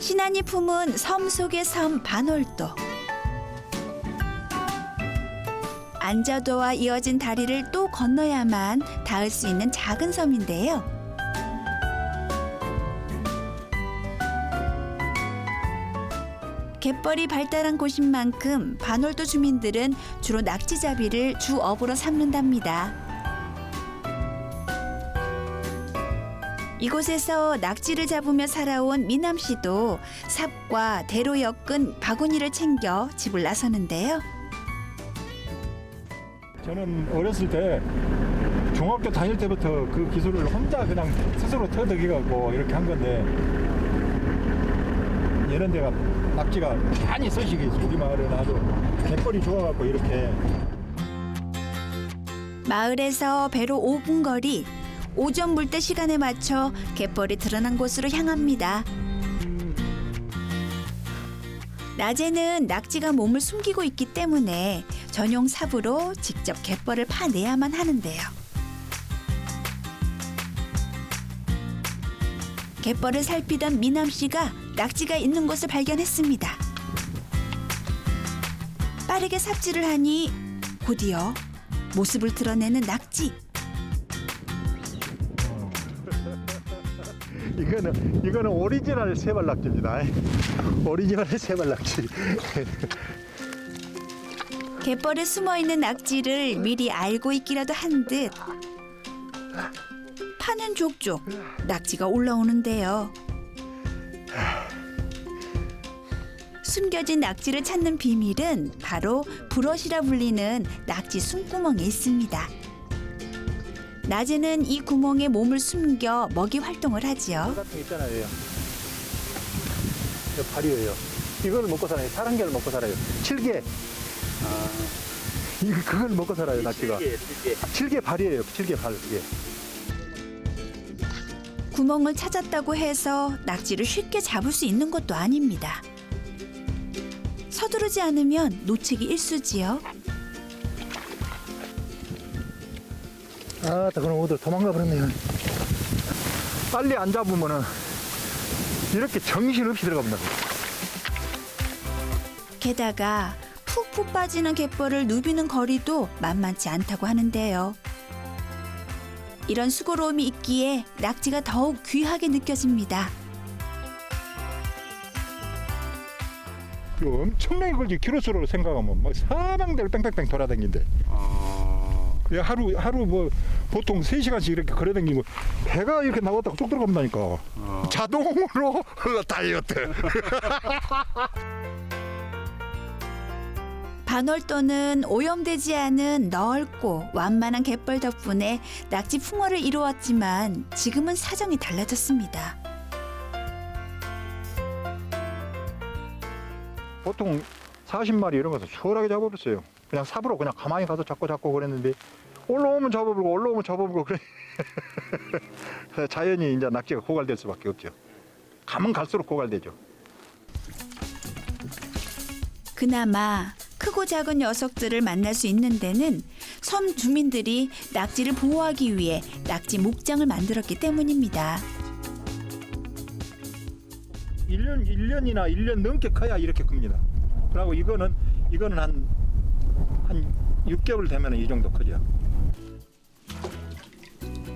신안이 품은 섬 속의 섬 반월도. 안저도와 이어진 다리를 또 건너야만 닿을 수 있는 작은 섬인데요. 갯벌이 발달한 곳인 만큼 반월도 주민들은 주로 낙지잡이를 주업으로 삼는답니다. 이곳에서 낙지를 잡으며 살아온 미남 씨도 삽과 대로 엮은 바구니를 챙겨 집을 나서는데요. 저는 어렸을 때 중학교 다닐 때부터 그 기술을 혼자 그냥 스스로 터득해갖고 이렇게 한 건데 이런 데가 낙지가 많이 서식이 우리 마을은 아주 갯벌이 좋아갖고 이렇게 마을에서 배로 5분 거리 오전 물때 시간에 맞춰 갯벌이 드러난 곳으로 향합니다. 낮에는 낙지가 몸을 숨기고 있기 때문에 전용 삽으로 직접 갯벌을 파내야만 하는데요. 갯벌을 살피던 미남 씨가 낙지가 있는 곳을 발견했습니다. 빠르게 삽질을 하니 곧이어 모습을 드러내는 낙지. 이거는 이거는 오리지널 세발 낙지입니다 오리지널 세발 낙지 갯벌에 숨어 있는 낙지를 미리 알고 있기라도 한 듯 파는 족족 낙지가 올라오는데요. 숨겨진 낙지를 찾는 비밀은 바로 브러시라 불리는 낙지 숨구멍에 있습니다. 낮에는 이 구멍에 몸을 숨겨 먹이 활동을 하지요. 같은 거 있잖아요 저 발이에요. 이걸 먹고 살아요. 사랑개를 먹고 살아요. 칠개. 아. 이거 그걸 먹고 살아요 낙지가. 칠개 발이에요. 칠개 발 예. 구멍을 찾았다고 해서 낙지를 쉽게 잡을 수 있는 것도 아닙니다. 서두르지 않으면 놓치기 일쑤지요. 아, 그럼 어디 도망가 버렸네요. 빨리 안 잡으면은 이렇게 정신없이 들어갑니다. 게다가 푹푹 빠지는 갯벌을 누비는 거리도 만만치 않다고 하는데요. 이런 수고로움이 있기에 낙지가 더욱 귀하게 느껴집니다. 이거 엄청나게 걸지 키로수로 생각하면 뭐 사방대를 뺑뺑뺑 돌아다닌데. 예, 하루 하루 뭐 보통 3시간씩 이렇게 걸어다니고 배가 이렇게 나왔다가 쏙 들어간다니까. 자동으로 다이어트. 반월도는 오염되지 않은 넓고 완만한 갯벌 덕분에 낙지 풍어를 이루었지만 지금은 사정이 달라졌습니다. 보통 40마리 이런 것을 수월하게 잡아버렸어요. 그냥 삽으로 그냥 가만히 가서 잡고 잡고 그랬는데 올라오면 잡아보고 올라오면 잡아보고 그래. 자연히 이제 낙지가 고갈될 수밖에 없죠. 가면 갈수록 고갈되죠. 그나마 크고 작은 녀석들을 만날 수 있는 데는 섬 주민들이 낙지를 보호하기 위해 낙지 목장을 만들었기 때문입니다. 1년 1년이나 1년 넘게 커야 이렇게 큽니다. 그리고 이거는 이거는 한한 6개월 되면 이 정도 크죠.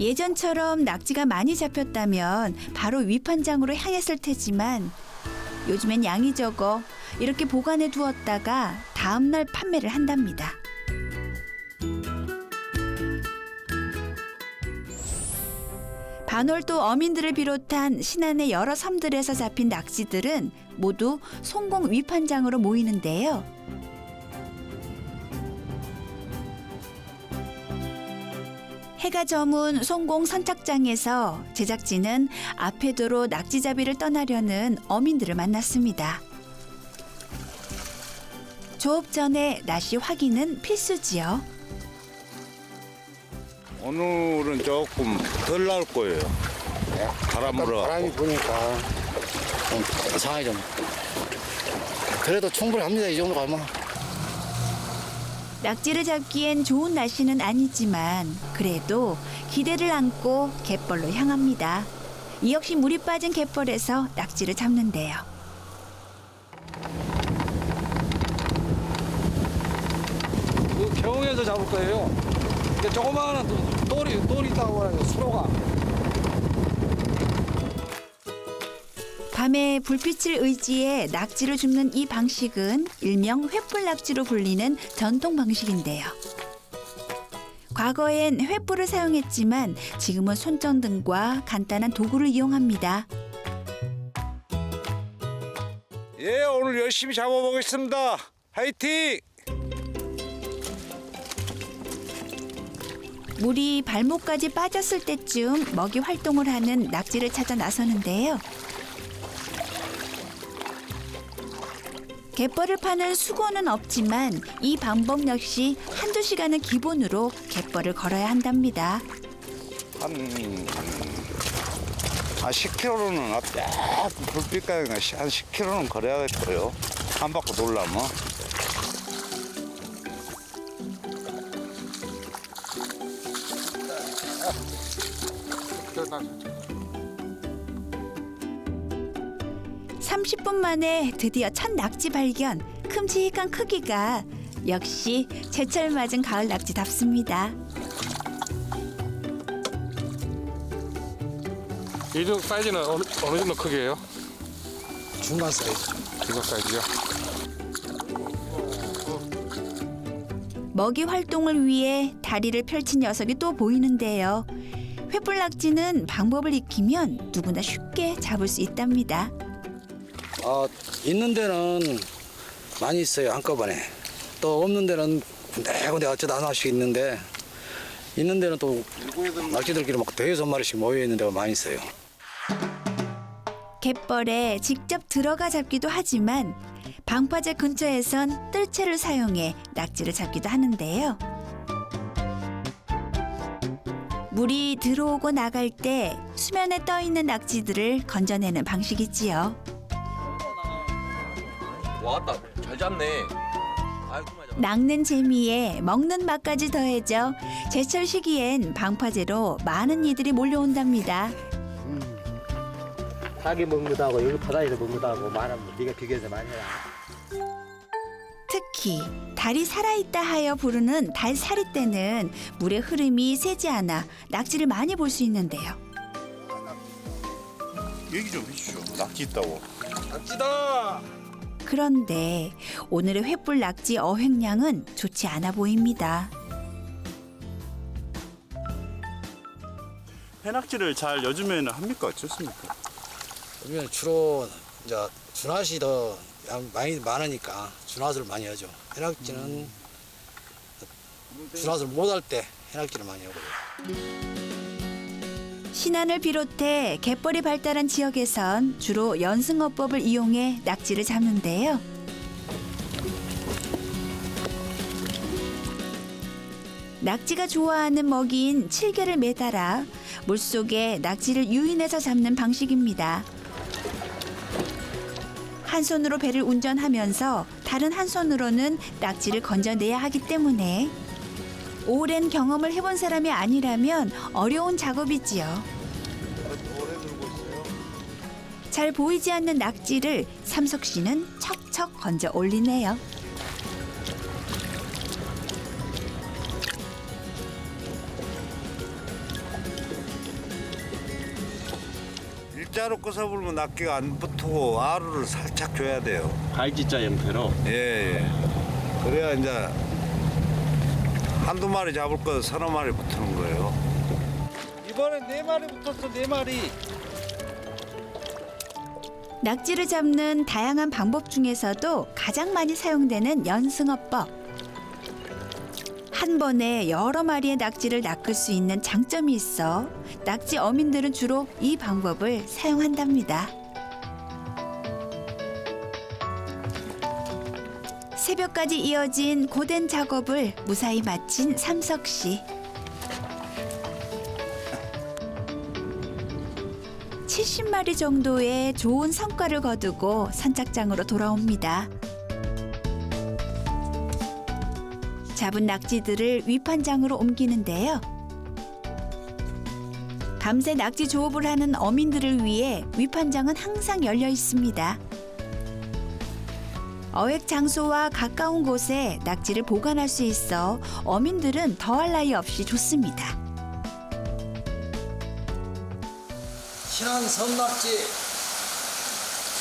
예전처럼 낙지가 많이 잡혔다면 바로 위판장으로 향했을 테지만 요즘엔 양이 적어 이렇게 보관해 두었다가 다음 날 판매를 한답니다. 반월도 어민들을 비롯한 신안의 여러 섬들에서 잡힌 낙지들은 모두 송공 위판장으로 모이는데요. 해가 저문 송공 선착장에서 제작진은 앞에도로 낙지잡이를 떠나려는 어민들을 만났습니다. 조업 전에 날씨 확인은 필수지요. 오늘은 조금 덜 나올 거예요. 바람 불어. 바람이 부니까 좀 상하게 좀. 그래도 충분합니다. 이 정도 가면. 낙지를 잡기엔 좋은 날씨는 아니지만 그래도 기대를 안고 갯벌로 향합니다. 이 역시 물이 빠진 갯벌에서 낙지를 잡는데요. 그 경에서 잡을 거예요. 조그마한 돌이 돌이 있다고 하요 수로가. 밤에 불빛을 의지해 낙지를 줍는 이 방식은 일명 횃불 낙지로 불리는 전통 방식인데요. 과거엔 횃불을 사용했지만 지금은 손전 등과 간단한 도구를 이용합니다. 예, 오늘 열심히 잡아보겠습니다. 화이팅! 물이 발목까지 빠졌을 때쯤 먹이 활동을 하는 낙지를 찾아 나서는데요. 갯벌을 파는 수고는 없지만 이 방법 역시 한두 시간은 기본으로 갯벌을 걸어야 한답니다. 한, 한 10km는 앞 불빛가에 한 10km는 걸어야겠고요. 한 바퀴 돌려면. 삼십 분 만에 드디어 첫 낙지 발견. 큼직한 크기가 역시 제철 맞은 가을 낙지답습니다. 이 정도 사이즈는 어느, 어느 정도 크기예요? 중간 사이즈. 중간 사이즈요? 먹이 활동을 위해 다리를 펼친 녀석이 또 보이는데요. 횃불 낙지는 방법을 익히면 누구나 쉽게 잡을 수 있답니다. 어, 있는 데는 많이 있어요 한꺼번에. 또 없는 데는 군데군데 어쩌다 하나씩 있는데 있는 데는 또 낙지들끼리 막 대여섯 마리씩 모여 있는 데가 많이 있어요. 갯벌에 직접 들어가 잡기도 하지만 방파제 근처에선 뜰채를 사용해 낙지를 잡기도 하는데요. 물이 들어오고 나갈 때 수면에 떠 있는 낙지들을 건져내는 방식이지요. 왔다 잘 잡네 낚는 재미에 먹는 맛까지 더해져 제철 시기엔 방파제로 많은 이들이 몰려온답니다. 자기 먹는 거하고 여기 바다에서 먹는 거하고 말하면 네가 비교해서 많이 해라. 특히 달이 살아있다 하여 부르는 달사리 때는 물의 흐름이 세지 않아 낙지를 많이 볼 수 있는데요. 얘기 좀 해주시오. 낙지 있다고. 낙지다. 그런데 오늘의 횃불 낙지 어획량은 좋지 않아 보입니다. 해낙지를 잘 요즘에는 합니까 어떻습니까? 그러면 주로 이제 준핫이 더 양- 많이 많으니까 준핫을 많이 하죠. 해낙지는 준핫을 못할 때 해낙지를 많이 하고요. 신안을 비롯해 갯벌이 발달한 지역에선 주로 연승어법을 이용해 낙지를 잡는데요. 낙지가 좋아하는 먹이인 칠개를 매달아 물속에 낙지를 유인해서 잡는 방식입니다. 한 손으로 배를 운전하면서 다른 한 손으로는 낙지를 건져내야 하기 때문에 오랜 경험을 해본 사람이 아니라면 어려운 작업이지요. 잘 보이지 않는 낙지를 삼석 씨는 척척 건져 올리네요. 일자로 꺼서 불면 낚기가 안 붙고 아루를 살짝 줘야 돼요. 갈지자 형태로 예, 예. 그래야 이제 한두 마리 잡을 거 서너 마리 붙는 거예요. 이번에 네 마리 붙었어 네 마리. 낙지를 잡는 다양한 방법 중에서도 가장 많이 사용되는 연승어법. 한 번에 여러 마리의 낙지를 낚을 수 있는 장점이 있어 낙지 어민들은 주로 이 방법을 사용한답니다. 새벽까지 이어진 고된 작업을 무사히 마친 삼석 씨. 70마리 정도의 좋은 성과를 거두고 선착장으로 돌아옵니다. 잡은 낙지들을 위판장으로 옮기는데요. 밤새 낙지 조업을 하는 어민들을 위해 위판장은 항상 열려 있습니다. 어획 장소와 가까운 곳에 낙지를 보관할 수 있어 어민들은 더할 나위 없이 좋습니다. 신안 선낙지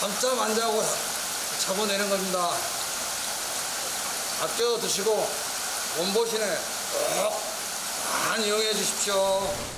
잠잠 안 자고 잡아내는 겁니다. 아껴 드시고 원보신에 꼭 많이 이용해 주십시오.